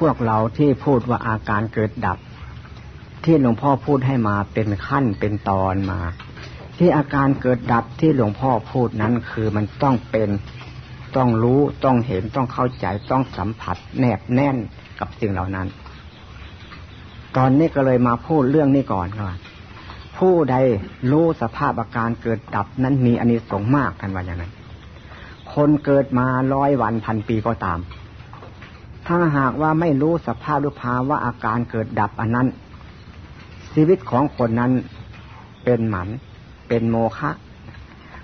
พวกเราที่พูดว่าอาการเกิดดับ ที่หลวงพ่อพูดให้มาเป็นขั้นเป็นตอนมา ที่อาการเกิดดับที่หลวงพ่อพูดนั้นคือมันต้องเป็นต้องรู้ต้องเห็นต้องเข้าใจต้องสัมผัส แนบแน่นกับสิ่งเหล่านั้น ตอนนี้ก็เลยมาพูดเรื่องนี้ก่อนว่าผู้ใดรู้สภาพอาการเกิดดับนั้นมีอานิสงส์มากท่านว่าอย่างนั้นคนเกิดมาร้อยวันพันปีก็ตาม ถ้าหากว่าไม่รู้สภาพหรือภาวะอาการเกิดดับอันนั้น ชีวิตของคนนั้นเป็นหมัน เป็นโมฆะ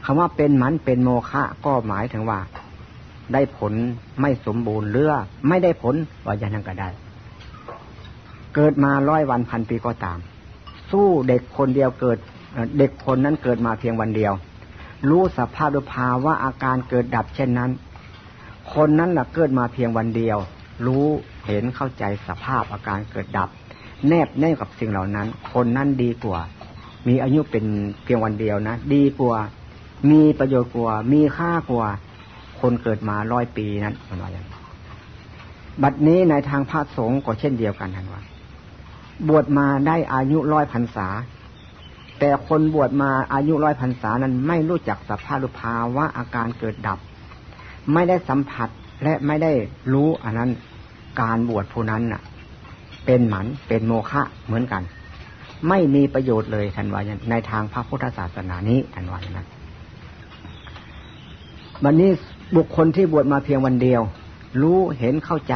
คำว่าเป็นหมันเป็นโมฆะก็หมายถึงว่า ได้ผลไม่สมบูรณ์เรือไม่ได้ผลว่าอย่างนั้นก็ได้ เกิดมาร้อยวันพันปีก็ตาม สู้เด็กคนเดียวเกิดเด็กคนนั้นเกิดมาเพียงวันเดียว รู้สภาพหรือภาวะอาการเกิดดับเช่นนั้น คนนั้นน่ะเกิดมาเพียงวันเดียว รู้เห็นเข้าใจสภาพอาการเกิดดับ แนบแน่กับสิ่งเหล่านั้น คนนั้นดีกว่า มีอายุเป็นเพียงวันเดียวนะ ดีกว่า มีประโยชน์กว่า มีค่ากว่า คนเกิดมาร้อยปีนั้นมันว่าอย่างบัดนี้ในทางพระสงฆ์ก็เช่นเดียวกันท่านว่า บวชมาได้อายุร้อยพรรษา แต่คนบวชมาอายุร้อยพรรษานั้นไม่รู้จักสภาพภาวะอาการเกิดดับ ไม่ได้สัมผัสและไม่ได้รู้อันนั้น การบวชผู้นั้นน่ะ เป็นหมันเป็นโมฆะเหมือนกัน ไม่มีประโยชน์เลยท่านว่าในทางพระพุทธศาสนานี้ท่านวายนั้นวันนี้บุคคลที่บวชมาเพียงวันเดียว รู้เห็นเข้าใจ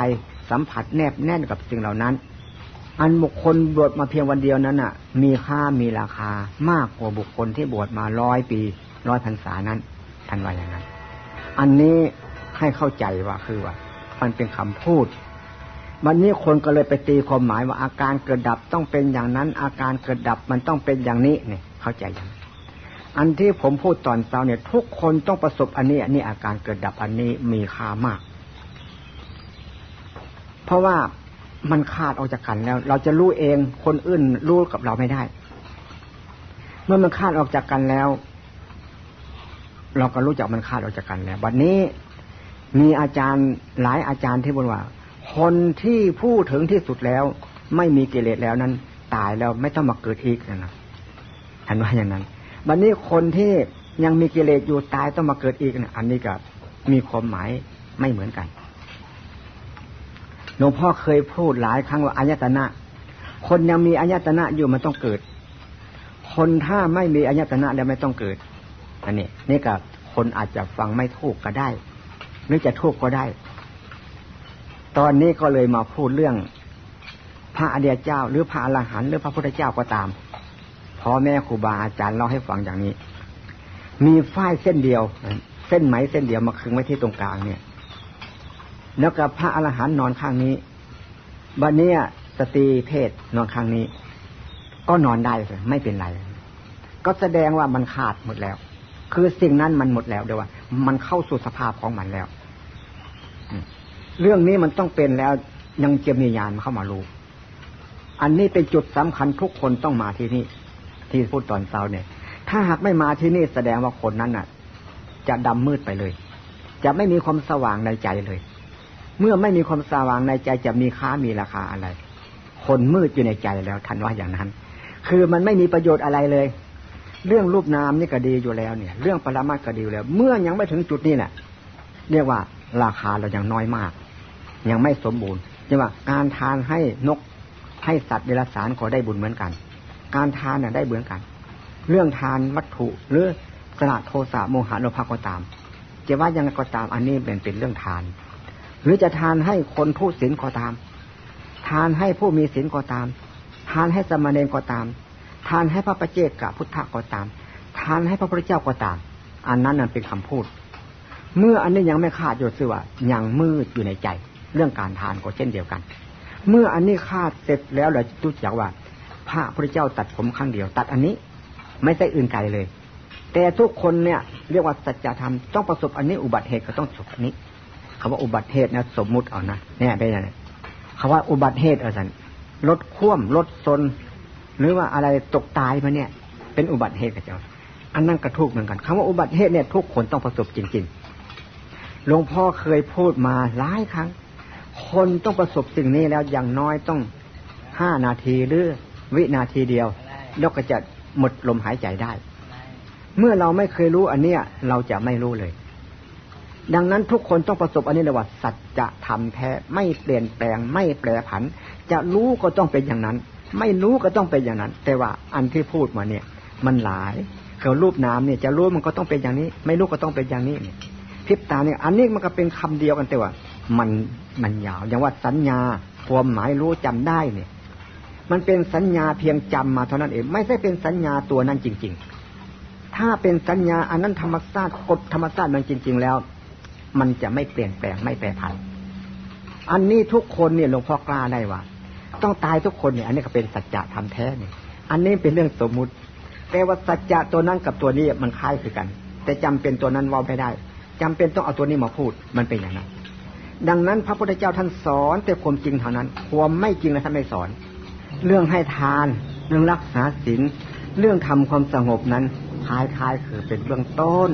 สัมผัสแนบแน่นกับสิ่งเหล่านั้น อันบุคคลบวชมาเพียงวันเดียวนั้นอะ มีค่ามีราคามากกว่าบุคคลที่บวชมาร้อยปีร้อยพรรษานั้นท่านวาอย่างนั้น อันนี้ให้เข้าใจว่าคือว่า มันเป็นคำพูด วันนี้คนก็เลยไปตีความหมายว่าอาการเกิดดับต้องเป็นอย่างนั้น อาการเกิดดับมันต้องเป็นอย่างนี้เนี่ยเข้าใจยังอันที่ผมพูดตอนเช้าเนี่ย ทุกคนต้องประสบอันนี้อันนี้อาการเกิดดับอันนี้มีค่ามาก เพราะว่ามันขาดออกจากกันแล้ว เราจะรู้เองคนอื่นรู้กับเราไม่ได้ เมื่อมันขาดออกจากกันแล้ว เราก็รู้จักมันขาดออกจากกันแล้ววันนี้มีอาจารย์หลายอาจารย์ที่บอกว่า คนที่พูดถึงที่สุดแล้ว ไม่มีกิเลสแล้วนั้น ตายแล้วไม่ต้องมาเกิดอีกนะเห็นว่าอย่างนั้นบัดนนี้คนที่ยังมีกิเลสอยู่ตายต้องมาเกิดอีกนะอันนี้ก็มีความหมายไม่เหมือนกันหลวงพ่อเคยพูดหลายครั้งว่าอายตนะ คนยังมีอายตนะอยู่มันต้องเกิด คนถ้าไม่มีอายตนะแล้วไม่ต้องเกิดอันนี้นี่ก็คนอาจจะฟังไม่ถูกก็ได้หรือจะถูกก็ได้ ตอนนี้ก็เลยมาพูดเรื่อง พระอริยเจ้า หรือพระอรหันต์หรือพระพุทธเจ้าก็ตามพ่อแม่ครูบาอาจารย์เล่าให้ฟังอย่างนี้ มีฝ้ายเส้นเดียว เส้นไหมเส้นเดียวมาคึงไว้ที่ตรงกลางเนี่ย แล้วกับพระอรหันต์นอนข้างนี้บันนี้สตรีเพศนอนข้างนี้ ก็นอนได้เลยไม่เป็นไร ก็แสดงว่ามันขาดหมดแล้ว คือสิ่งนั้นมันหมดแล้วเดี๋ยวว่า มันเข้าสู่สภาพของมันแล้ว เรื่องนี้มันต้องเป็นแล้วยังจะมีญาณเข้ามารู้ อันนี้เป็นจุดสำคัญทุกคนต้องมาที่นี่ ที่พูดตอนเช้าเนี่ย ถ้าหากไม่มาที่นี่แสดงว่าคนนั้นน่ะ จะดำมืดไปเลย จะไม่มีความสว่างในใจเลย เมื่อไม่มีความสว่างในใจจะมีค่ามีราคาอะไร คนมืดอยู่ในใจแล้วทันว่าอย่างนั้น คือมันไม่มีประโยชน์อะไรเลย เรื่องรูปนามนี่ก็ดีอยู่แล้วเนี่ย เรื่องปรมาตก็ดีอยู่แล้ว เมื่อยังไม่ถึงจุดนี้แหละเรียกว่าราคาเรายังน้อยมาก ยังไม่สมบูรณ์ใช่ว่าการทานให้นกให้สัตว์เดรัจฉานก็ได้บุญเหมือนกัน การทานน่ะได้เหมือนกัน เรื่องทานวัตถุหรือสละโทสะโมหะโลภะก็ตามจะว่ายังไงก็ตามอันนี้เป็นเป็นเรื่องทาน หรือจะทานให้คนผู้ศีลก็ตาม ทานให้ผู้มีศีลก็ตาม ทานให้สมณเณรก็ตาม ทานให้พระประเจกกับพุทธก็ตาม ทานให้พระพุทธเจ้าก็ตาม อันนั้นนั่นเป็นคำพูด เมื่ออันนี้ยังไม่ขาดอยู่สึว่ายังมืดอยู่ในใจ เรื่องการทานก็เช่นเดียวกัน เมื่ออันนี้ขาดเสร็จแล้วเราจะรู้จักว่า พระพุทธเจ้าตัดผมครั้งเดียว ตัดอันนี้ไม่ใช่อื่นไกลเลย แต่ทุกคนเนี่ยเรียกว่าสัจธรรมต้องประสบอันนี้อุบัติเหตุก็ต้องจบอันนี้คำว่าอุบัติเหตุนะสมมุติเอานะเนี่ยเป็นยังไงคำว่าอุบัติเหตุอะไรรถคว่ำรถซนหรือว่าอะไรตกตายมาเนี่ย เป็นอุบัติเหตุกับเจ้าอันนั้นกระทุกเหมือนกันคำว่าอุบัติเหตุเนี่ยทุกคนต้องประสบจริงๆหลวงพ่อเคยพูดมาหลายครั้ง คนต้องประสบสิ่งนี้แล้วอย่างน้อยต้องห้านาทีหรือวินาทีเดียวแล้วก็จะหมดลมหายใจได้ เมื่อเราไม่เคยรู้อันเนี้ย เราจะไม่รู้เลย ดังนั้นทุกคนต้องประสบอันนี้เลยว่า สัจธรรมแท้ไม่เปลี่ยนแปลงไม่แปรผัน จะรู้ก็ต้องเป็นอย่างนั้น ไม่รู้ก็ต้องเป็นอย่างนั้น แต่ว่าอันที่พูดมาเนี่ย มันหลายเขารูปน้ำเนี่ยจะรู้มันก็ต้องเป็นอย่างนี้ ไม่รู้ก็ต้องเป็นอย่างนี้พิบตาเนี่ย อันนี้มันก็เป็นคำเดียวกันแต่ว่า มัน มันยาวอย่างว่าสัญญาความหมายรู้จำได้เนี่ย มันเป็นสัญญาเพียงจำมาเท่านั้นเองไม่ใช่เป็นสัญญาตัวนั้นจริง ๆ ถ้าเป็นสัญญาอันนั้นธรรมชาติกฎธรรมชาติมันจริง ๆ แล้ว มันจะไม่เปลี่ยนแปลงไม่แปรผัน อันนี้ทุกคนเนี่ยหลวงพ่อกล้าได้ว่าต้องตายทุกคนเนี่ย อันนี้ก็เป็นสัจจะธรรมแท้เนี่ย อันนี้เป็นเรื่องสมมุติ แต่ว่าสัจจะตัวนั้นกับตัวนี้มันคล้ายคือกัน แต่จำเป็นตัวนั้นว่าไม่ได้จำเป็นต้องเอาตัวนี้มาพูดมันเป็นอย่างนั้น ดังนั้นพระพุทธเจ้าท่านสอน แต่ความจริงเท่านั้น ความไม่จริงนะท่านไม่สอน เรื่องให้ทาน เรื่องรักษาศีลเรื่องทำความสงบนั้นคล้ายๆคือเป็นเบื้องต้น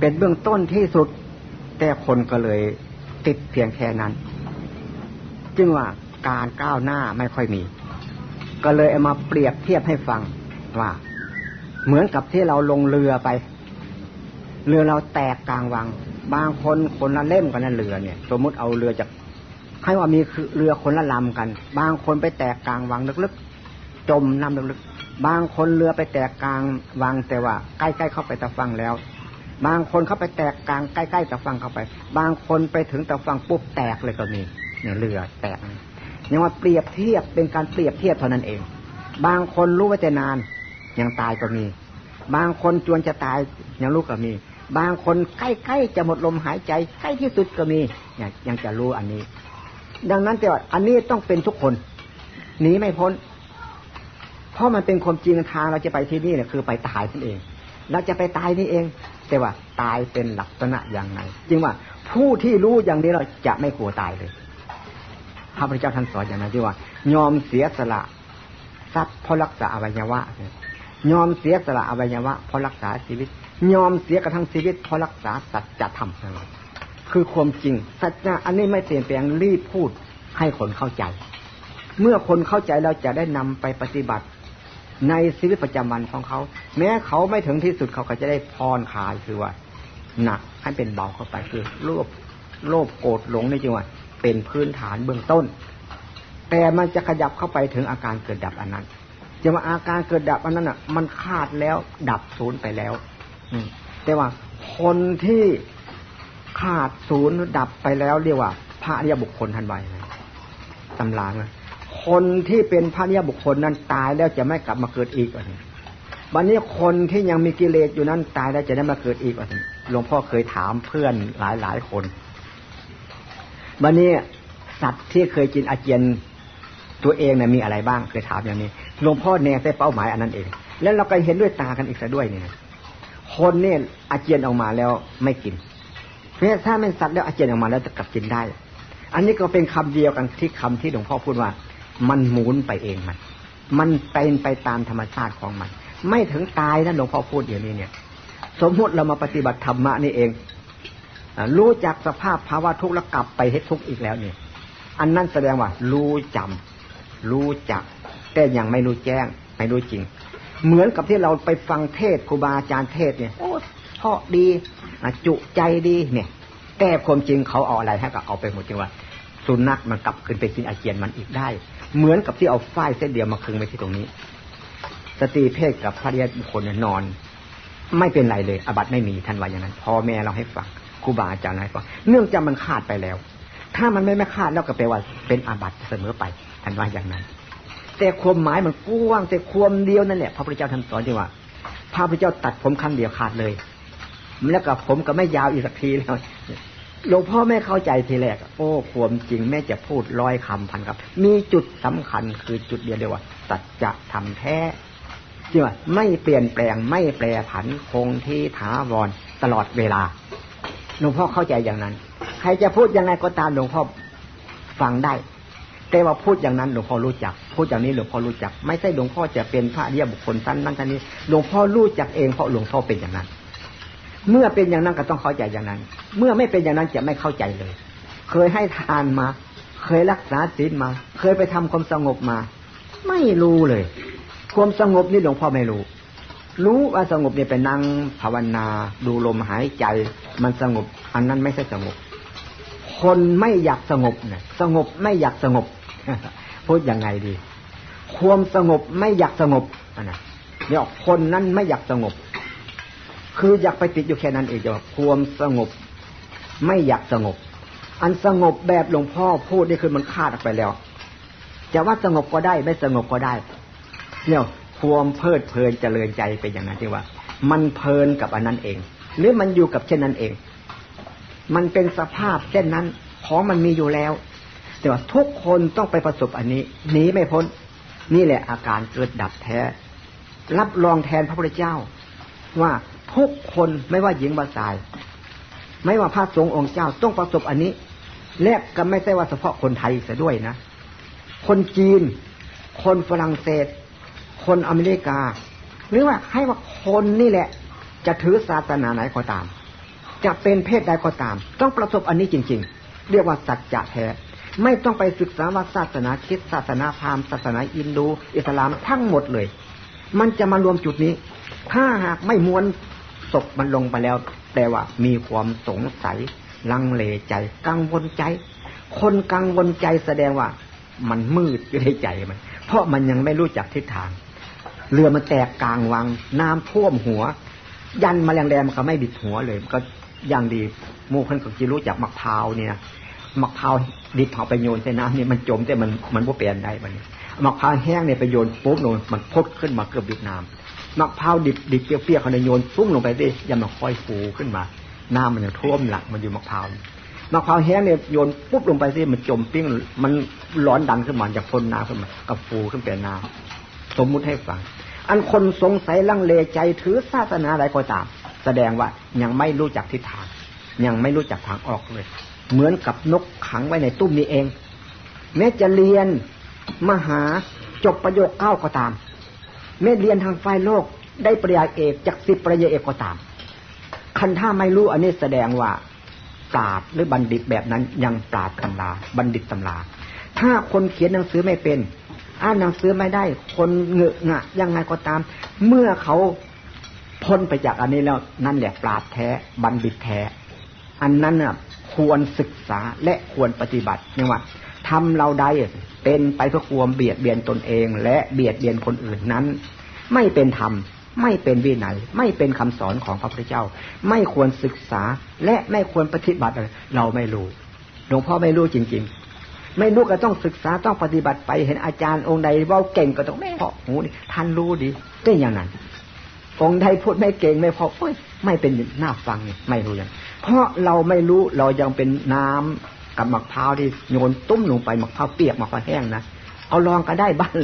เป็นเบื้องต้นที่สุด แต่คนก็เลยติดเพียงแค่นั้น จึงว่าการก้าวหน้าไม่ค่อยมี ก็เลยเอามาเปรียบเทียบให้ฟังว่า เหมือนกับที่เราลงเรือไป เรือเราแตกกลางวัง บางคนคนละเล่มกันนั่นเรือเนี่ย สมมุติเอาเรือจากให้ว่ามีคือเรือคนละลำกัน บางคนไปแตกกลางวังลึกๆจมน้ำลึกๆบางคนเรือไปแตกกลางวังแต่ว่าใกล้ๆเข้าไปตะฟังแล้ว บางคนเข้าไปแตกกลางใกล้ๆตะฟังเข้าไป บางคนไปถึงตะฟังปุ๊บแตกเลยก็มีเนี่ยเรือแตกยังว่าเปรียบเทียบเป็นการเปรียบเทียบเท่านั้นเอง บางคนรู้ว่าจะนานยังตายก็มี บางคนจวนจะตายยังรู้ก็มี บางคนใกล้ๆจะหมดลมหายใจใกล้ที่สุดก็มีเนี่ยยังจะรู้อันนี้ ดังนั้นแต่ว่าอันนี้ต้องเป็นทุกคนหนีไม่พ้น เพราะมันเป็นความจริงทางเราจะไปที่นี่เนี่ยคือไปตายนั่นเอง เราจะไปตายนี่เอง แต่ว่าตายเป็นลักษณะอย่างไรจึงว่าผู้ที่รู้อย่างนี้เราจะไม่กลัวตายเลยพระพุทธเจ้าท่านสอนอย่างนั้นที่ว่ายอมเสียสละทรัพย์เพราะรักษาอวัยวะยอมเสียสละอวัยวะเพราะรักษาชีวิต ยอมเสียกระทั่งชีวิตเพราะรักษาสัจธรรมคือความจริง สัจจะอันนี้ไม่เปลี่ยนแปลงรีบพูดให้คนเข้าใจ เมื่อคนเข้าใจเราจะได้นำไปปฏิบัติ ในชีวิตประจำวันของเขา แม้เขาไม่ถึงที่สุดเขาก็จะได้พรคลายคือว่าหนักให้เป็นเบาเข้าไปคือโลภโลภโกรธหลงในจังหวะเป็นพื้นฐานเบื้องต้น แต่มันจะขยับเข้าไปถึงอาการเกิดดับอันนั้นจะว่าอาการเกิดดับอันนั้นอะ มันขาดแล้วดับศูนย์ไปแล้ว แต่ว่าคนที่ขาดศูนย์ดับไปแล้วเรียกว่า พระเรียบุคคลทันใบตำรานะคนที่เป็นพระเรียบุคคลนั้นตายแล้วจะไม่กลับมาเกิดอีกอันวันนี้คนที่ยังมีกิเลสอยู่นั้นตายแล้วจะได้มาเกิดอีกอันหลวงพ่อเคยถามเพื่อนหลายหลายคนวันนี้สัตว์ที่เคยกินอาเจียนตัวเองเนี่ยมีอะไรบ้างเคยถามอย่างนี้หลวงพ่อแนงใส่เป้าหมายอันนั้นเอง แล้วเราก็เห็นด้วยตากันอีกซะด้วยเนี่ย คนเนี่ยอาเจียนออกมาแล้วไม่กินเพราะถ้าเป็นสัตว์แล้วอาเจียนออกมาแล้วจะกลับกินได้ อันนี้ก็เป็นคำเดียวกันที่คำที่หลวงพ่อพูดว่า มันหมุนไปเองมัน มันเป็นไปตามธรรมชาติของมัน ไม่ถึงตายนะหลวงพ่อพูดอย่างนี้เนี่ย สมมติเรามาปฏิบัติธรรมะนี่เองรู้จักสภาพภาวะทุกข์แล้วกลับไปให้ทุกข์อีกแล้วเนี่ยอันนั้นแสดงว่า รู้จำรู้จัก แต่ยังไม่รู้แจ้ง ไม่รู้จริง เหมือนกับที่เราไปฟังเทศครูบาอาจารย์เทศเนี่ยโอ้เพาะดีจุใจดีเนี่ย แต่ความจริงเขาเอาอะไรให้กับเอาไปหมดจริงว่าสุนัขมันกลับขึ้นไปกินอาเจียนมันอีกได้ เหมือนกับที่เอาฝ้ายเส้นเดียวมาคึงไปที่ตรงนี้ สตรีเพศกับพระเดียบุคคลเนี่ยนอน ไม่เป็นไรเลยอบัตไม่มีท่านว่าอย่างนั้นพ่อแม่เราให้ฟังครูบาอาจารย์ให้ฟังเนื่องจากมันขาดไปแล้ว ถ้ามันไม่ไม่ขาดแล้วก็แปลว่าเป็นอาบัตเสมอไปท่านว่าอย่างนั้น แต่ความหมายมันกว้างแต่ความเดียวนั่นแหละพระพุทธเจ้าท่านสอนที่ว่าพระพุทธเจ้าตัดผมครั้งเดียวขาดเลยแล้วกับผมก็ไม่ยาวอีกสักทีแล้วหลวงพ่อแม่เข้าใจทีแรก โอ้ความจริงแม่จะพูดร้อยคำพันครับ มีจุดสำคัญคือจุดเดียวเดียวว่าสัจธรรมแท้จริงว่าไม่เปลี่ยนแปลงไม่แปรผันคงที่ถาวรตลอดเวลาหลวงพ่อเข้าใจอย่างนั้น ใครจะพูดยังไงก็ตามหลวงพ่อฟังได้ แต่ว่าพูดอย่างนั้นหลวงพ่อรู้จัก พูดอย่างนี้หลวงพ่อรู้จัก ไม่ใช่หลวงพ่อจะเป็นพระเรียบุคคลท่านนั้นท่านนี้ หลวงพ่อรู้จักเองเพราะหลวงพ่อเป็นอย่างนั้น เมื่อเป็นอย่างนั้นก็ต้องเข้าใจอย่างนั้น เมื่อไม่เป็นอย่างนั้นจะไม่เข้าใจเลย เคยให้ทานมา เคยรักษาศีลมา เคยไปทำความสงบมา ไม่รู้เลย ความสงบนี่หลวงพ่อไม่รู้ รู้ว่าสงบเนี่ยไปนั่งภาวนา ดูลมหายใจ มันสงบ อันนั้นไม่ใช่สงบ คนไม่อยากสงบเนี่ยสงบไม่อยากสงบ พูดยังไงดี ความสงบไม่อยากสงบนะเนี่ยคนนั้นไม่อยากสงบ คืออยากไปติดอยู่แค่นั้นเองจะความสงบ ไม่อยากสงบ อันสงบแบบหลวงพ่อพูดนี่คือมันคาดออกไปแล้ว จะว่าสงบก็ได้ไม่สงบก็ได้ เนี่ยความเพลิดเพลินเจริญใจเป็นอย่างนั้นที่ว่า มันเพลินกับอันนั้นเอง หรือมันอยู่กับเช่นนั้นเอง มันเป็นสภาพเช่นนั้นของมันมีอยู่แล้ว แต่ว่าทุกคนต้องไปประสบอันนี้หนีไม่พ้น นี่แหละอาการเกิดดับแท้ รับรองแทนพระพุทธเจ้า ว่าทุกคนไม่ว่าหญิงว่าชาย ไม่ว่าพระสงฆ์องค์เจ้าต้องประสบอันนี้ และก็ไม่ใช่ว่าเฉพาะคนไทยเสียด้วยนะ คนจีน คนฝรั่งเศส คนอเมริกา หรือว่าให้ว่าคนนี่แหละ จะถือศาสนาไหนก็ตาม จะเป็นเพศใดก็ตาม ต้องประสบอันนี้จริง ๆ เรียกว่าสัจจะแท้ ไม่ต้องไปศึกษาว่าศาสนาคริสต์ศาสนาพราหมณ์ศาสนาอินดู อิสลามทั้งหมดเลย มันจะมารวมจุดนี้ ถ้าหากไม่ม้วนศพมันลงไปแล้วแต่ว่ามีความสงสัย ลังเลใจ กังวลใจ คนกังวลใจแสดงว่า มันมืดอยู่ในใจมัน เพราะมันยังไม่รู้จักทิศทาง เรือมันแตกกลางวัง น้ำท่วมหัว ยันมาแรงแรงมันก็ไม่บิดหัวเลยก็อย่างดีมูคันก็จะรู้จักมะพร้าวเนี่ย มะพร้าวดิบเผาไปโยนใส่น้ำนี่มันจมแต่มันมันบ่เปลี่ยนได้มันมะพร้าวแห้งเนี่ยไปโยนปุ๊บลงมันพดขึ้นมาเกือบดิบน้ำมะพร้าวดิบดิบเปรี้ยวๆเขาในโยนฟุ้งลงไปดิยังมันค่อยฟูขึ้นมา น้ำมันยังท่วมหลักมันอยู่มะพร้าวมะพร้าวแห้งเนี่ยโยนปุ๊บลงไปสิมันจมปิ้งมันร้อนดันขึ้นมาจากพ้นน้ำขึ้นมากับฟูขึ้นเป็นน้ำสมมุติให้ฟัง อันคนสงสัยลังเลใจถือศาสนาอะไรก็ตาม แสดงว่ายังไม่รู้จักทิศทาง ยังไม่รู้จักทางออกเลย เหมือนกับนกขังไว้ในตุ้มนี้เอง แม้จะเรียนมหาจบประโยคเก้าก็ตาม แม้เรียนทางฝ่ายโลกได้ปริญญาเอกจากสิบปริญญาเอกก็ตาม คันถ้าไม่รู้อันนี้แสดงว่าปราดหรือบัณฑิตแบบนั้นยังปราดตำราบัณฑิตตำรา ถ้าคนเขียนหนังสือไม่เป็น อ่านหนังสือไม่ได้ คนเงอะงะยังไงก็ตาม เมื่อเขาพ้นไปจากอันนี้แล้วนั่นแหละปราดแท้บัณฑิตแท้ อันนั้นน่ะ ควรศึกษาและควรปฏิบัติเนี่ยว่าทำเราใดเป็นไปเพื่อความเบียดเบียนตนเอง และเบียดเบียนคนอื่นนั้น ไม่เป็นธรรมไม่เป็นวินัยไม่เป็นคำสอนของพระพุทธเจ้า ไม่ควรศึกษาและไม่ควรปฏิบัติเราไม่รู้หลวงพ่อไม่รู้จริง ๆ ไม่รู้ก็ต้องศึกษาต้องปฏิบัติไปเห็นอาจารย์องค์ใดว่าเก่งก็ต้องไม่พอหูนี่ท่านรู้ดีก็อย่างนั้นองค์ใดพูดไม่เก่งไม่พอเอ้ยไม่เป็นหน้าฟังไม่รู้อย่าง เพราะเราไม่รู้เรายังเป็นน้ำกับมะพร้าวที่โยนตุ้มลงไปมะพร้าวเปียกมะพร้าวแห้งนะเอาลองก็ได้บ้าง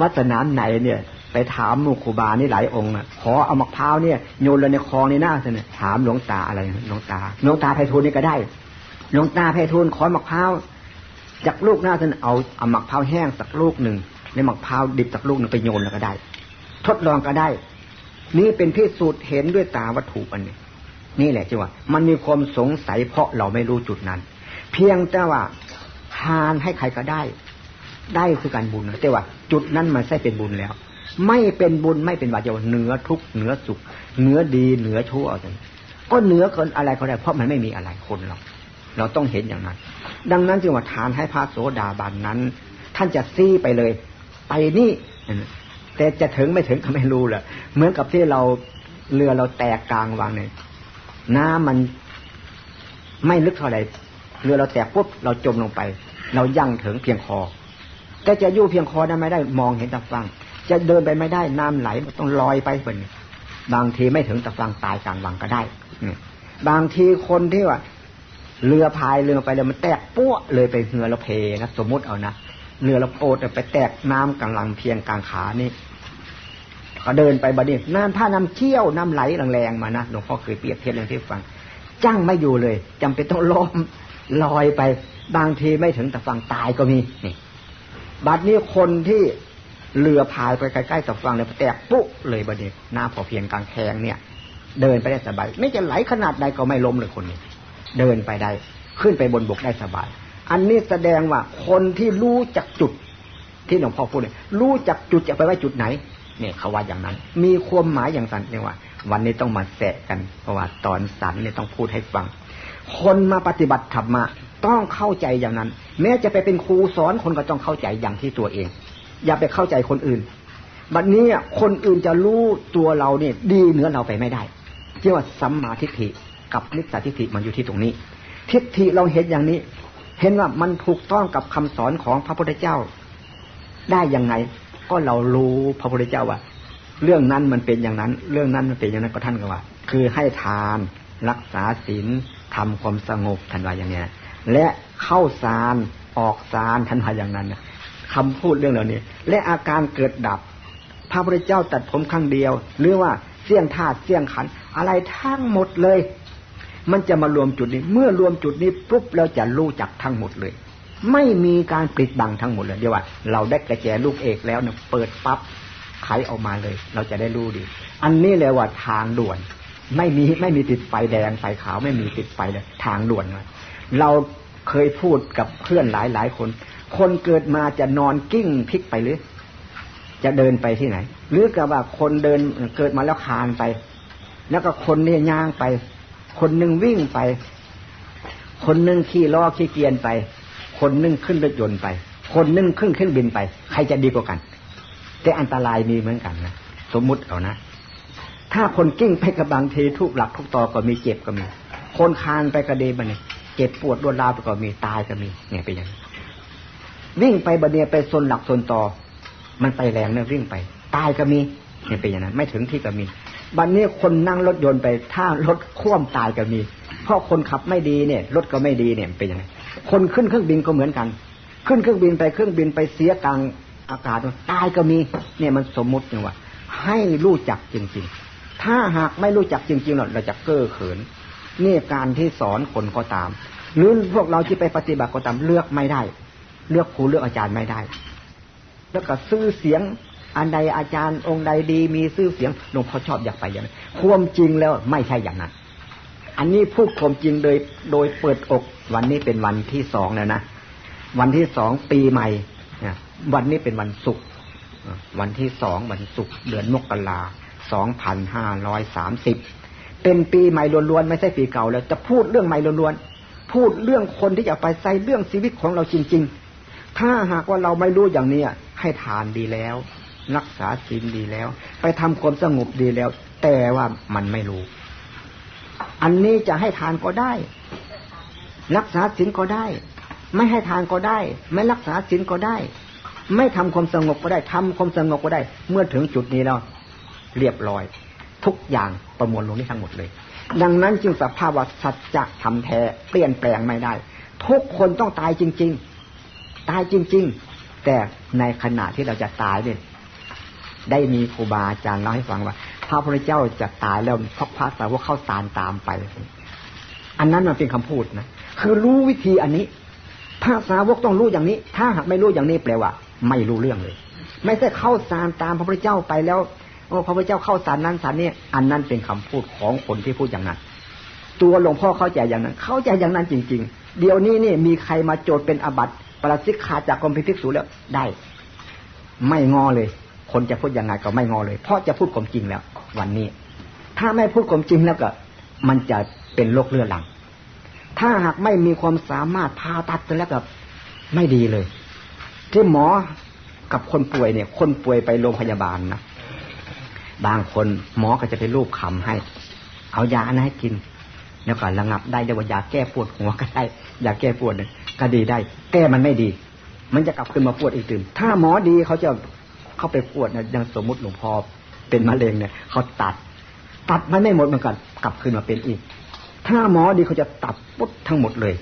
วัดสนามไหนเนี่ย ไปถามมูครูบานี่หลายองค์อะขอเอามะพร้าวเนี่ยโยนลงในคลองในหน้าสิเนี่ยถามหลวงตาอะไรหลวงตาหลวงตาไพฑูรย์นี่ก็ได้หลวงตาไพฑูรย์ขอมะพร้าวจากลูกหน้าสินเอาเอามะพร้าวแห้งสักลูกหนึ่งในมะพร้าวดิบสักลูกหนึ่งไปโยนแล้วก็ได้ ทดลองก็ได้ นี่เป็นพิสูจน์เห็นด้วยตาวัตถุอันนี้ นี่แหละจีว่า มันมีความสงสัยเพราะเราไม่รู้จุดนั้น เพียงแต่ว่าทานให้ใครก็ได้ ได้คือการบุญแต่ว่า จุดนั้นมันใช่เป็นบุญแล้ว ไม่เป็นบุญไม่เป็นบาปจะเหนือทุกเหนือสุขเหนือดีเหนือชั่วเอาก็เหนือคนอะไรก็ได้ เพราะมันไม่มีอะไรคนเราเราต้องเห็นอย่างนั้น ดังนั้นจึงว่าทานให้พระโสดาบันนั้น ท่านจะซี่ไปเลย ไปนี่แต่จะถึงไม่ถึงก็ไม่รู้แหละเหมือนกับที่เราเรือเราแตกกลางวางเนี่ย น้ำมันไม่ลึกเท่าไหร่เรือเราแตกปุ๊บเราจมลงไป เรายั่งถึงเพียงคอ แต่จะยู่เพียงคอนั้นไม่ได้มองเห็นตะฟัง จะเดินไปไม่ได้น้ำไหลมันต้องลอยไปบนบางทีไม่ถึงตะฟังตายกลางวังก็ได้บางทีคนที่ว่า เรือพายเรือไปแล้วมันแตกปั้วเลยไปเหือเราเพนะสมมุติเอานะเรือเราโอดไปแตกน้ำกลางลังเพียงกลางขานี่ เขาเดินไปบดนี้น้ำผ้าน้ำเชี่ยวน้ำไหลแรงๆมานะหลวงพ่อเคยเปรียบเทียบเรื่องที่ฟังจ้างไม่อยู่เลยจำเป็นต้องล้มลอยไป บางทีไม่ถึงแต่ฟังตายก็มีนี่บัดนี้คนที่เรือพายไปใกล้ๆกับฝั่งเลยแตกปุ๊เลยบดนี้น้ำพอเพียงกลางแคงเนี่ย เดินไปได้สบาย ไม่จะไหลขนาดใดก็ไม่ล้มเลยคนนี้เดินไปได้ขึ้นไปบนบกได้สบาย อันนี้แสดงว่าคนที่รู้จักจุดที่หลวงพ่อพูดเนี่ยรู้จักจุดจะไปไว้จุดไหน เนี่ยเขาว่าอย่างนั้น มีความหมายอย่างสันเรียว่า วันนี้ต้องมาแสะกันเพราะว่าตอนสันเนี่ยต้องพูดให้ฟัง คนมาปฏิบัติธรรมะต้องเข้าใจอย่างนั้น แม้จะไปเป็นครูสอนคนก็ต้องเข้าใจอย่างที่ตัวเอง อย่าไปเข้าใจคนอื่นบัดนี้คนอื่นจะรู้ตัวเราเนี่ย ดีเหนือเราไปไม่ได้เรียกว่าสัมมาทิฏฐิกับนิสสทิฏฐิมันอยู่ที่ตรงนี้ ทิฏฐิเราเห็นอย่างนี้ เห็นว่ามันถูกต้องกับคำสอนของพระพุทธเจ้า ได้ยังไง ก็เรารู้พระพุทธเจ้าว่า เรื่องนั้นมันเป็นอย่างนั้น เรื่องนั้นมันเป็นอย่างนั้นก็ท่านก็ว่า คือให้ทานรักษาศีลทำความสงบทันว่าอย่างนี้และเข้าสารออกสารทันว่าอย่างนั้นคำพูดเรื่องเหล่านี้ และอาการเกิดดับ พระพุทธเจ้าตัดผมครั้งเดียว หรือว่าเสี่ยงธาตุเสี่ยงขัน อะไรทั้งหมดเลย มันจะมารวมจุดนี้ เมื่อรวมจุดนี้ปุ๊บเราจะรู้จักทั้งหมดเลย ไม่มีการปิดบังทั้งหมดเลยเดี๋ยวว่า เราได้กระแจลูกเอกแล้วเนี่ยเปิดปั๊บไขออกมาเลย เราจะได้รู้ดี อันนี้เลยว่าทางด่วน ไม่มีไม่มีติดไฟแดงไฟขาวไม่มีติดไฟเลยทางด่วนเราเคยพูดกับเพื่อนหลายหลายคน คนเกิดมาจะนอนกิ้งพลิกไปหรือ จะเดินไปที่ไหน หรือกับว่าคนเดินเกิดมาแล้วคานไป แล้วก็คนเนี่ยย่างไป คนหนึ่งวิ่งไป คนหนึ่งขี่ล้อขี่เกียนไป คนนึ่งขึ้นรถยนต์ไป คนนึ่งขึ้นเครื่องบินไป ใครจะดีกว่ากัน แต่อันตรายมีเหมือนกันนะสมมุติเอานะ ถ้าคนกิ้งไปกับบางทีทุกหลักทุกตอก็มีเจ็บก็มี คนคานไปกระเดบันเนี่ยเจ็บปวดรวดราวก็มีตายก็มีเนี่ยเป็นอย่างวิ่งไปบันเนียไปโซนหลักโซนต่อมันไปแรงเนี่ยวิ่งไป ตายก็มีเนี่ยเป็นอย่างนั้น ไม่ถึงที่ก็มีบันนี้คนนั่งรถยนต์ไปถ้ารถคว่ำตายก็มี เพราะคนขับไม่ดีเนี่ยรถก็ไม่ดีเนี่ยเป็นอย่างไร คนขึ้นเครื่องบินก็เหมือนกัน ขึ้นเครื่องบินไปเครื่องบินไปเสียกลางอากาศตายก็มีเนี่ยมันสมมุติอย่างว่า ให้รู้จักจริง ๆ ถ้าหากไม่รู้จักจริงๆเราจะเก้อเขินนี่การที่สอนคนก็ตาม หรือพวกเราที่ไปปฏิบัติก็ตามเลือกไม่ได้ เลือกครูเลือกอาจารย์ไม่ได้ แล้วก็ซื้อเสียงอันใดอาจารย์องค์ใดดี มีซื้อเสียงหลวงพ่อชอบอยากไปอย่างนั้นความจริงแล้วไม่ใช่อย่างนั้น อันนี้พูดความจริงโดยโดยเปิดอก วันนี้เป็นวันที่สองแล้วนะ วันที่สองปีใหม่วันนี้เป็นวันศุกร์วันที่สองวันศุกร์เดือนมกราสองพันห้าร้อยสามสิบเป็นปีใหม่ล้วนๆไม่ใช่ปีเก่าแล้ว จะพูดเรื่องใหม่ล้วนๆพูดเรื่องคนที่จะไปใส่เรื่องชีวิตของเราจริง ๆ ถ้าหากว่าเราไม่รู้อย่างนี้ให้ทานดีแล้ว รักษาศีลดีแล้ว ไปทำความสงบดีแล้ว แต่ว่ามันไม่รู้ อันนี้จะให้ทานก็ได้ รักษาศีลก็ได้ ไม่ให้ทานก็ได้ ไม่รักษาศีลก็ได้ ไม่ทำความสงบก็ได้ทำความสงบก็ได้ เมื่อถึงจุดนี้แล้วเรียบร้อย ทุกอย่างประมวลลงนี้ทั้งหมดเลย ดังนั้นจึงสภาพว่าสัจจะทำแท้เปลี่ยนแปลงไม่ได้ ทุกคนต้องตายจริง ๆ ตายจริง ๆ แต่ในขณะที่เราจะตายเนี่ยได้มีครูบาอาจารย์เล่าให้ฟังว่าพระพุทธเจ้าจะตายแล้วพระพระสาวกเข้าสารตามไป อันนั้นมันเป็นคำพูดนะ คือรู้วิธีอันนี้พระสาวกต้องรู้อย่างนี้ ถ้าหากไม่รู้อย่างนี้แปลว่า ไม่รู้เรื่องเลย ไม่ใช่เข้าสารตามพระพุทธเจ้าไปแล้วโอ้พระพุทธเจ้าเข้าสารนั้นสารนี้อันนั้นเป็นคำพูดของคนที่พูดอย่างนั้น ตัวหลวงพ่อเข้าใจอย่างนั้น เข้าใจอย่างนั้นจริง ๆ เดี๋ยวนี้นี่มีใครมาโจทย์เป็นอบัติปราชิกขาจากกรมพิพิกษุแล้วได้ ไม่งอเลย คนจะพูดยังไงก็ไม่งอเลย เพราะจะพูดความจริงแล้ว วันนี้ ถ้าไม่พูดความจริงแล้วก็ มันจะเป็นโรคเรื้อรัง ถ้าหากไม่มีความสามารถพาตัดแล้วก็ไม่ดีเลย ที่หมอกับคนป่วยเนี่ย คนป่วยไปโรงพยาบาลนะบางคนหมอก็จะไปรูปคำให้ เอายาอันให้กิน แล้วก็ระงับได้เรียกว่ายาแก้ปวดหัวก็ได้ยาแก้ปวดเนี่ยก็ดีได้ แก้มันไม่ดี มันจะกลับขึ้นมาปวดอีกตื่นถ้าหมอดีเขาจะเข้าไปปวดนะอย่างสมมติหลวงพ่อเป็นมะเร็งเนี่ยเขาตัด ตัดมันไม่หมดเหมือนกันกลับขึ้นมาเป็นอีก ถ้าหมอดีเขาจะตัดปุ๊บทั้งหมดเลย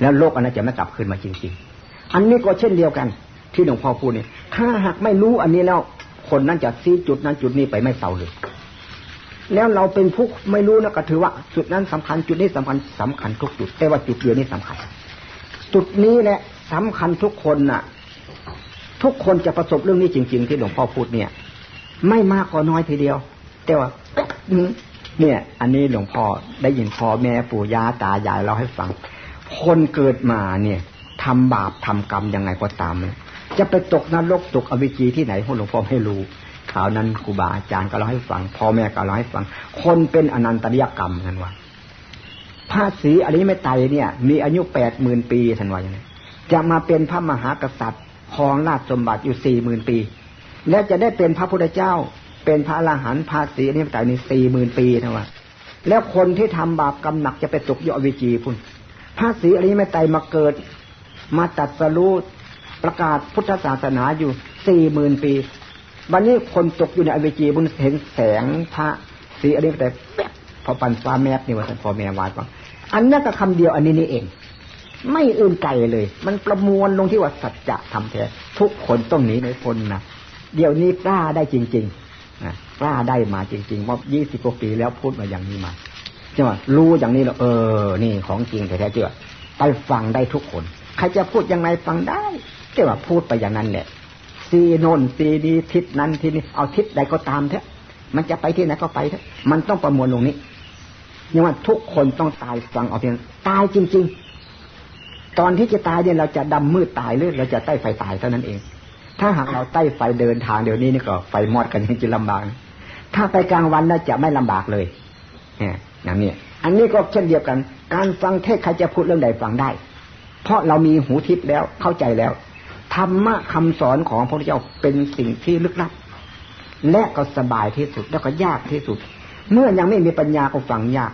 แล้วโรคอันนั้นจะไม่กลับขึ้นมาจริงๆ อันนี้ก็เช่นเดียวกัน ที่หลวงพ่อพูดเนี่ยถ้าหากไม่รู้อันนี้แล้ว คนนั้นจะซีจุดนั้นจุดนี้ไปไม่เศร้าเลยแล้วเราเป็นผู้ไม่รู้นะก็ถือว่า จุดนั้นสำคัญจุดนี้สำคัญสำคัญทุกจุดแต่ว่าจุดเดียวนี้สำคัญ จุดนี้แหละสำคัญทุกคนน่ะ ทุกคนจะประสบเรื่องนี้จริง ๆ ที่หลวงพ่อพูดเนี่ย ไม่มากก็น้อยทีเดียว แต่ว่า เนี่ย อันนี้หลวงพ่อได้ยินพ่อแม่ปู่ย่าตายายเราให้ฟัง คนเกิดมาเนี่ยทำบาปทำกรรมยังไงก็ตามเลยจะไปตกนรกตกอวิจีที่ไหนพวกหลวงพ่อไม่รู้ข่าวนั้นครูบาอาจารย์ก็เล่าให้ฟังพ่อแม่ก็เล่าให้ฟัง คนเป็นอนันตริยกรรมกันว่าพระศรีอริยเมตไตรเนี่ย มีอายุแปดหมื่นปีท่านว่าอย่างนี้จะมาเป็นพระมหากษัตริย์ครองราชสมบัติอยู่สี่หมื่นปี และจะได้เป็นพระพุทธเจ้า เป็นพระอรหันต์พระศีอริยเมตไตรในสี่หมื่นปีท่านว่าแล้วคนที่ทำบาปกรรมหนักจะไปตกยอวิจีพุ่นพระศีอริยเมตไตรมาเกิด มาตัดสรู้ประกาศพุทธศาสนาอยู่สี่หมื่นปีวันนี้คนตกอยู่ในอเวจีบุญเห็นแสงพระสีอริยแต่แป๊บพอปันฟ้าแมบนี่ว่าพอแม่วาดว่าอันนั้นก็คำเดียวอันนี้นี่เอง ไม่อื่นไกลเลย มันประมวลลงที่ว่าสัจจะทำแท้ทุกคนต้องหนีในพ้นนะเดี๋ยวนี้กล้าได้จริง ๆ กล้าได้มาจริงๆว่ายี่สิบกว่าปีแล้วพูดมาอย่างนี้มาใช่ไหมรู้อย่างนี้แล้วเออ นี่ของจริงแท้ๆเจ้าไปฟังได้ทุกคน ใครจะพูดยังไงฟังได้แต่ว่าพูดไปอย่างนั้นแหละซีโนนซีดีทิศนั้นทิศนี้เอาทิศใดก็ตามเถอะมันจะไปที่ไหนก็ไปเถอะมันต้องประมวลลงนี้ยังว่าทุกคนต้องตายฟังเอาเพียงตายจริง ๆ ตอนที่จะตายเนี่ยเราจะดำมืดตายหรือเราจะใต้ไฟตายเท่านั้นเอง ถ้าหากเราใต้ไฟเดินทางเดี๋ยวนี้นี่ก็ไฟมอดกันยังจะลำบาก ถ้าไปกลางวันน่าจะไม่ลำบากเลยเนี่ยอย่างนี้อันนี้ก็เช่นเดียวกัน การฟังเทศใครจะพูดเรื่องใดฟังได้ เพราะเรามีหูทิพย์แล้วเข้าใจแล้วธรรมะคำสอนของพระพุทธเจ้าเป็นสิ่งที่ลึกลับ และก็สบายที่สุดแล้วก็ยากที่สุด เมื่อยังไม่มีปัญญาก็ฟังยาก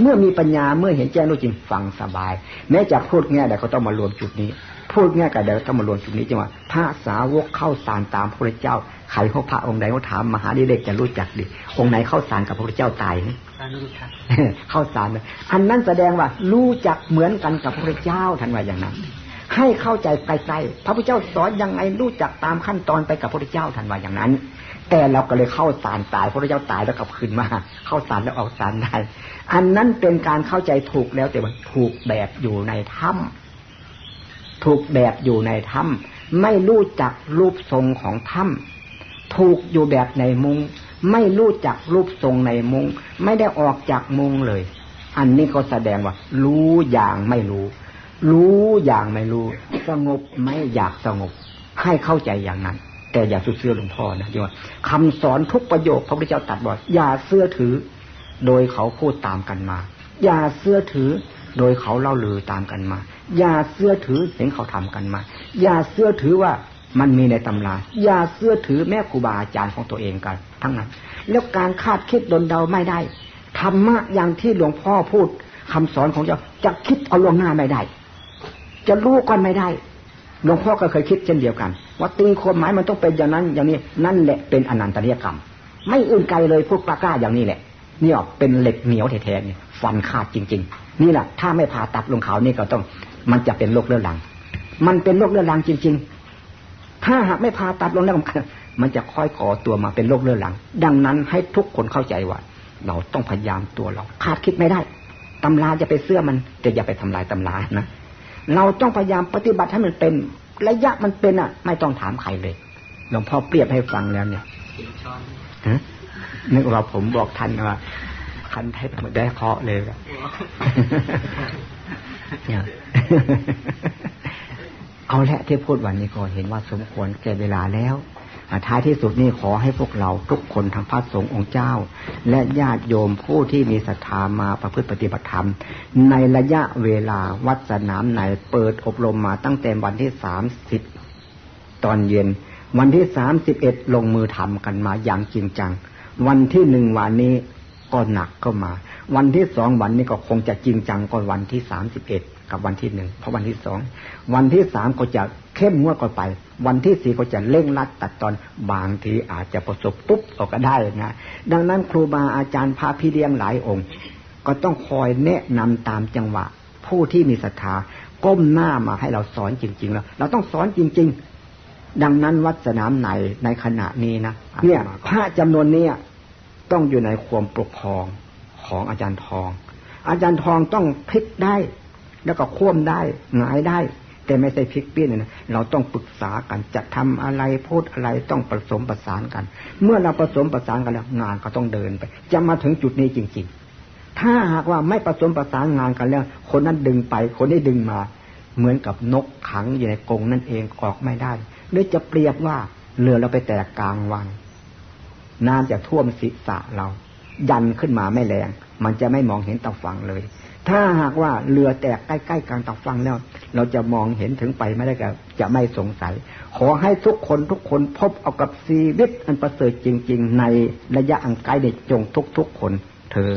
เมื่อมีปัญญาเมื่อเห็นแจ้งรู้จริงฟังสบาย แม้จะพูดแง่ใดก็ต้องมารวมจุดนี้ พูดแง่ใดก็ต้องมารวมจุดนี้จังว่าพระสาวกเข้าสารตามพระพุทธเจ้าใครเขาพระองค์ใดเขาถามมหาดิเรกจะรู้จักดิองค์ไหนเข้าสารกับพระพุทธเจ้าตายเข้าสารอันนั้นแสดงว่ารู้จักเหมือนกันกับพระพุทธเจ้าท่านว่าอย่างนั้น ให้เข้าใจไกลๆพระพุทธเจ้าสอนยังไงรู้จักตามขั้นตอนไปกับพระพุทธเจ้าทันว่าอย่างนั้น แต่เราก็เลยเข้าสารตายพระพุทธเจ้าตายแล้วกลับคืนมา เข้าสารแล้วออกสารได้อันนั้นเป็นการเข้าใจถูกแล้วแต่ว่าถูกแบบอยู่ในถ้ำ ถูกแบบอยู่ในถ้ำไม่รู้จักรูปทรงของถ้ำถูกอยู่แบบในมุงไม่รู้จักรูปทรงในมุงไม่ได้ออกจากมุงเลย อันนี้ก็แสดงว่า รู้อย่างไม่รู้ รู้อย่างไม่รู้ สงบไม่อยากสงบ ให้เข้าใจอย่างนั้น แต่อย่าเสื้อหลวงพ่อนะที่ว่าคำสอนทุกประโยคพระพุทธเจ้าตรัสบอกอย่าเสื้อถือ โดยเขาพูดตามกันมา อย่าเสื้อถือ โดยเขาเล่าลือตามกันมา อย่าเสื้อถือเห็นเขาทำกันมา อย่าเสื้อถือว่ามันมีในตำรา อย่าเสื้อถือแม่ครูบาอาจารย์ของตัวเองกัน ทั้งนั้น แล้วการคาดคิดดนเดาไม่ได้ธรรมะอย่างที่หลวงพ่อพูดคำสอนของเจ้าจะคิดเอาลวงหน้าไม่ได้ จะรู้ก็ไม่ได้หลวงพ่อก็เคยคิดเช่นเดียวกัน ว่าตีความหมายมันต้องเป็นอย่างนั้นอย่างนี้นั่นแหละเป็นอนันตริยกรรม ไม่อื่นไกลเลยพูดปากล้าอย่างนี้แหละเนี่ยเป็นเหล็กเหนียวแท้ๆนี่ฟันขาดจริง ๆ นี่แหละถ้าไม่ผ่าตัดลงเขานี่ก็ต้อง มันจะเป็นโรคเรื้อรัง มันเป็นโรคเรื้อรังจริง ๆ ถ้าหากไม่ผ่าตัดลงแล้วมันจะค่อยก่อตัวมาเป็นโรคเรื้อรัง ดังนั้นให้ทุกคนเข้าใจว่า เราต้องพยายามตัวเราคาดคิดไม่ได้ตำราจะไปเสื้อมันแต่อย่าไปทำลายตำรานะเราต้องพยายามปฏิบัติให้มันเป็นระยะมันเป็นอะ ไม่ต้องถามใครเลยหลวงพ่อเปรียบให้ฟังแล้วเนี่ยนึกว่าผมบอกท่านว่าคันให้หมได้เคาะเลย เอาละที่พูดวันนี้ก็เห็นว่าสมควรแก่เวลาแล้วท้ายที่สุดนี่ขอให้พวกเราทุกคนทางพระสงฆ์องค์เจ้า และญาติโยมผู้ที่มีศรัทธามาประพฤติปฏิบัติธรรม ในระยะเวลาวัดสนามไหนเปิดอบรมมาตั้งแต่วันที่สามสิบตอนเย็น วันที่สามสิบเอ็ดลงมือทำกันมาอย่างจริงจัง วันที่หนึ่งวันนี้ก็หนักก็มา วันที่สองวันนี้ก็คงจะจริงจังกว่าวันที่สามสิบเอ็ดกับวันที่หนึ่งเพราะวันที่สองวันที่สามก็จะเข้มงวดก็ไป วันที่สี่ก็จะเร่งรัดตัดตอนบางทีอาจจะประสบปุ๊บออกก็ได้นะดังนั้นครูบาอาจารย์พาพี่เลี้ยงหลายองค์ ก็ต้องคอยแนะนำตามจังหวะ ผู้ที่มีศรัทธาก้มหน้ามาให้เราสอนจริง ๆ แล้ว เราต้องสอนจริง ๆ ดังนั้นวัดสนามไหนในขณะนี้นะเนี่ยพระจำนวนเนี้ต้องอยู่ในความปกครอง ของอาจารย์ทอง อาจารย์ทองต้องพลิกได้ แล้วก็ควมได้หงายได้ แต่ไม่ใช่พลิกเปี้ยนนะเราต้องปรึกษากันจะทำอะไรพูดอะไรต้องผสมประสานกัน เมื่อเราผสมประสานกันแล้วงานก็ต้องเดินไป จะมาถึงจุดนี้จริง ๆ ถ้าหากว่าไม่ผสมประสานงานกันแล้ว คนนั้นดึงไป คนนี้ดึงมา เหมือนกับนกขังอยู่ในกรงนั่นเองออกไม่ได้หรือจะเปรียบว่าเรือเราไปแตกกลางวังน้ำจะท่วมศีรษะเรา ยันขึ้นมาไม่แรง มันจะไม่มองเห็นตะฟังเลย ถ้าหากว่าเรือแตกใกล้ๆกลางตะฟังแล้ว เราจะมองเห็นถึงไปไม่ได้ก็จะไม่สงสัย ขอให้ทุกคนทุกคนพบเอากับชีวิตอันประเสริฐจริง ๆ ในระยะอันไกลเด็จจงทุกๆคนเธอ